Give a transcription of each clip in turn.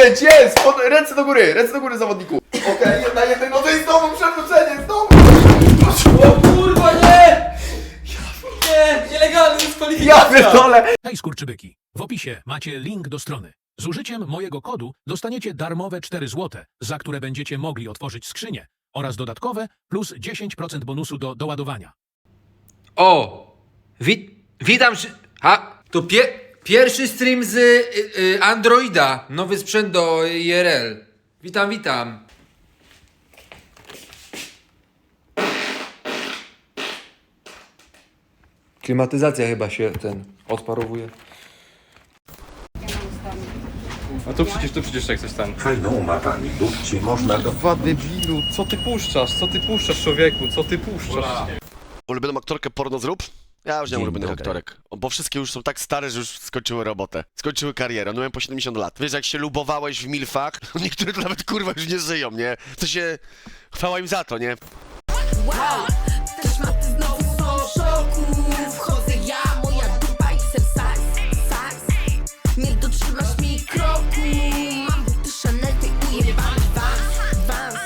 jest! Pod, ręce do góry, ręce do góry zawodniku. Okej, jedna, jednej nodze i znowu przewrócenie, znowu! O kurwa nie! Nie, nielegalny Ja dyskwalifikacja! pierdolę! Hej skurczybyki! W opisie macie link do strony. Z użyciem mojego kodu dostaniecie darmowe 4 zł, za które będziecie mogli otworzyć skrzynię oraz dodatkowe plus 10% bonusu do doładowania. O! Wit, witam się. Ha! To pie, pierwszy stream z y, y, Androida. Nowy sprzęt do IRL. Witam, witam. Klimatyzacja chyba się ten odparowuje. A tu przecież, tu przecież jak coś tam. Fajną ma pani dupci, można go Dwa debilu, co ty puszczasz? Co ty puszczasz, człowieku? Co ty puszczasz? Ulubioną aktorkę porno zrób? Ja już nie mam Dzień ulubionych dobry. aktorek, bo wszystkie już są tak stare, że już skończyły robotę. Skończyły karierę, no miałem po 70 lat. Wiesz, jak się lubowałeś w milfach, niektóre to nawet kurwa już nie żyją, nie? To się... Chwała im za to, nie? Wow, te szmaty znowu są w szoku Wchodzę ja, moja dupa i ser saks, saks Nie dotrzymasz mi kroku Mam buty Chanel, ty ujebany Vans, Vans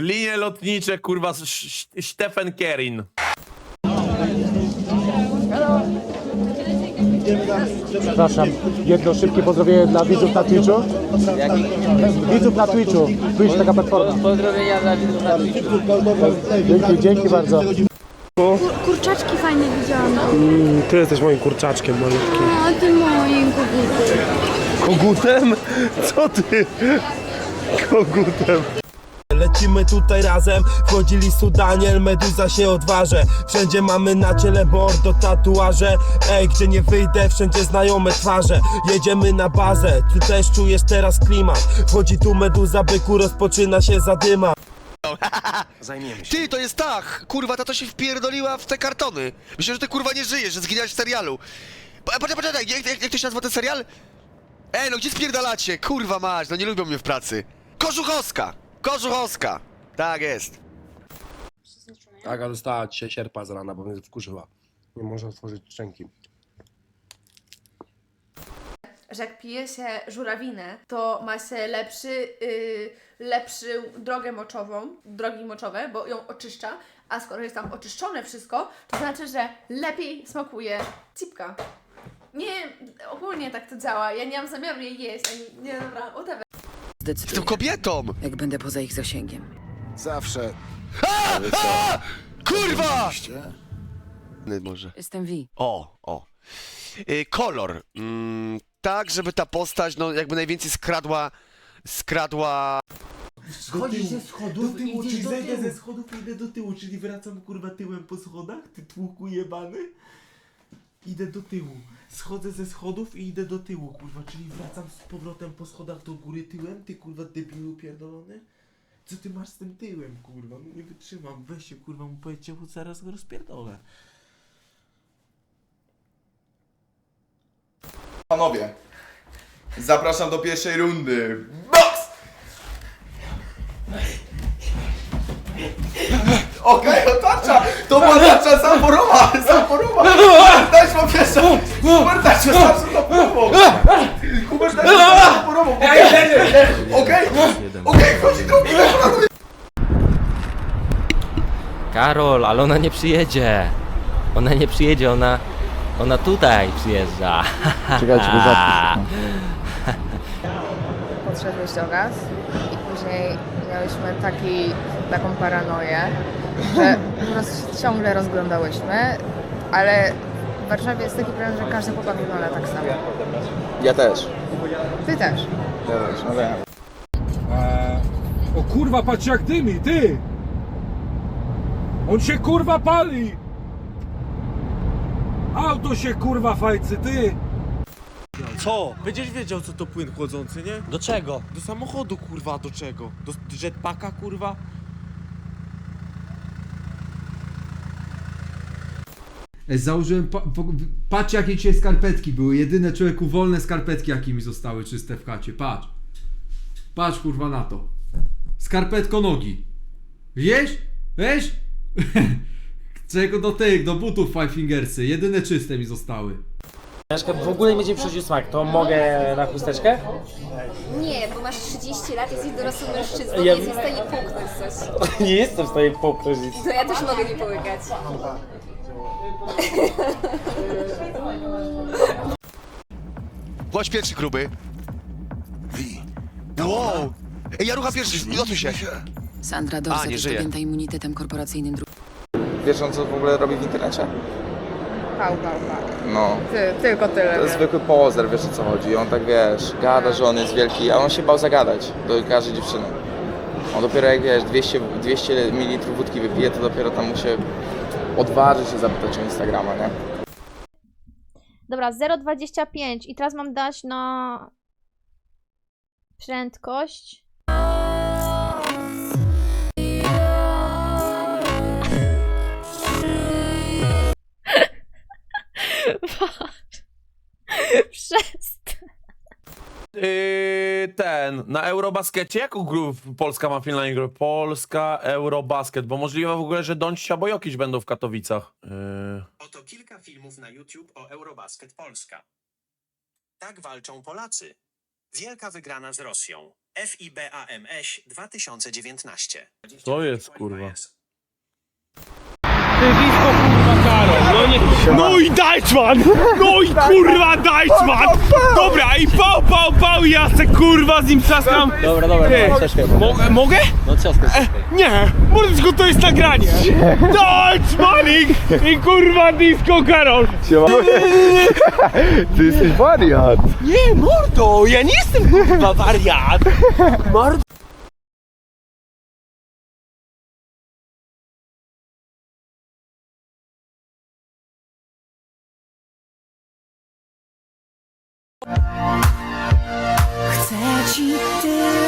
Linie lotnicze, kurwa, Stephen Kerin. Przepraszam, jedno szybkie pozdrowienie dla widzów na Twitchu. Widzów na Twitchu. Twitch taka platforma. Pozdrowienia dla widzów na Twitchu. Dzięki, dzięki bardzo. Kurczaczki fajne widziałam. Ty jesteś moim kurczaczkiem malutkim. A ty moim kogutem. Kogutem? Co ty? Kogutem. Lecimy tutaj razem, wchodzili Sudaniel, meduza się odważy Wszędzie mamy na ciele mordo tatuaże Ej, gdzie nie wyjdę, wszędzie znajome twarze Jedziemy na bazę, ty też czujesz teraz klimat Wchodzi tu meduza, byku, rozpoczyna się zadyma Ty, to jest tak! Kurwa, ta to się wpierdoliła w te kartony. Myślę, że ty kurwa nie żyjesz, że zginęłaś w serialu. Po- Poczekaj, poczekaj, jak, jak, jak to się nazywa ten serial? Ej, no gdzie spierdalacie? Kurwa mać, no nie lubią mnie w pracy. Kożuchowska! Kożuchowska! Tak jest. Aga dostała dzisiaj sierpa z rana, bo mnie wkurzyła. Nie może otworzyć szczęki. Że jak pije się żurawinę, to ma się lepszy, yy, lepszy drogę moczową, drogi moczowe, bo ją oczyszcza, a skoro jest tam oczyszczone wszystko, to znaczy, że lepiej smakuje cipka. Nie, ogólnie tak to działa. Ja nie mam zamiaru jej jeść, ani nie, dobra, whatever. Jestem kobietą! Jak będę poza ich zasięgiem zawsze. A! A! Kurwa! Nie, Może. Jestem Vi O, o. Y, kolor. Mm, tak, żeby ta postać, no jakby najwięcej skradła, skradła... Schodzisz ze schodów idziesz do tyłu. ze schodów i idę do tyłu, czyli wracam kurwa tyłem po schodach, ty tłuku jebany. Idę do tyłu. Schodzę ze schodów i idę do tyłu, kurwa, czyli wracam z powrotem po schodach do góry tyłem, ty kurwa debilu pierdolony. Co ty masz z tym tyłem, kurwa? No nie wytrzymam. Weź się, kurwa, mu powiedzcie, bo zaraz go rozpierdolę. Panowie, zapraszam do pierwszej rundy. Box! Okej! To była tarcza zaporowa! Zaporowa! Dać mu pierwszą! Hubert, dać mu tarczę zaporową! Hubert, dać mu tarczę zaporową! Okej! Okej, wchodzi drugi! Karol, ale ona nie przyjedzie. Ona nie przyjedzie, ona. Ona tutaj przyjeżdża. Czekajcie, bo Podszedłeś do gaz i później miałyśmy taki, taką paranoję, że roz, ciągle rozglądałyśmy, ale w Warszawie jest taki problem, że każdy chłopak wygląda tak samo. Ja też. Ty też. Ja też, no wiem. O kurwa, patrz jak dymi, ty! On się kurwa pali! Auto się kurwa fajcy, ty! Co? Będziesz wiedział co to płyn chłodzący, nie? Do czego? Do samochodu kurwa, do czego? Do jetpacka kurwa? Założyłem, pa, patrz jakie dzisiaj skarpetki były, jedyne człowieku wolne skarpetki jakie mi zostały czyste w chacie, patrz. Patrz kurwa na to. Skarpetko nogi. Wiesz? Wiesz? Czego do tych, do butów Five Fingersy, jedyne czyste mi zostały. W ogóle nie będzie przychodził smak, to mogę na chusteczkę? Nie, bo masz 30 lat, jesteś dorosłym mężczyzną, Ja- nie jesteś w stanie połknąć coś. Nie jestem w stanie połknąć nic. To ja też mogę nie połykać. Chodź pierwszy, gruby. Wow! Ej, ja rucha pierwszy, lotuj się. Sandra A, Dorset nie jest żyje. objęta immunitetem korporacyjnym dru- Wiesz on co w ogóle robi w internecie? Pał, pał, pał. No. Ty, tylko tyle. To jest zwykły pozer, wiesz o co chodzi. On tak wiesz, gada, że on jest wielki, a on się bał zagadać do każdej dziewczyny. On dopiero jak wiesz, 200, 200 ml wódki wypije, to dopiero tam mu się odważy się zapytać o Instagrama, nie? Dobra, 0,25 i teraz mam dać na prędkość. Yy, ten, na Eurobaskecie, jaką grup Polska ma finalnie grę? Polska, Eurobasket, bo możliwe w ogóle, że Doncic albo Jokic będą w Katowicach. Yy. Oto kilka filmów na YouTube o Eurobasket Polska. Tak walczą Polacy. Wielka wygrana z Rosją. FIBAMS 2019. To jest kurwa. No, nie... no i Deichmann! No i kurwa Deichmann! Dobra, i pał, pał, pał, ja se kurwa z nim trzaskam. Dobra, dobra, Ty, Mogę? Mogę? No ciasko. Nie! Mordeczko, to jest nagranie! Deichmann i, i kurwa disco Karol! Ty jesteś wariat! Nie, mordo, ja nie jestem kurwa wariat! Mordo! Chcę ci tyle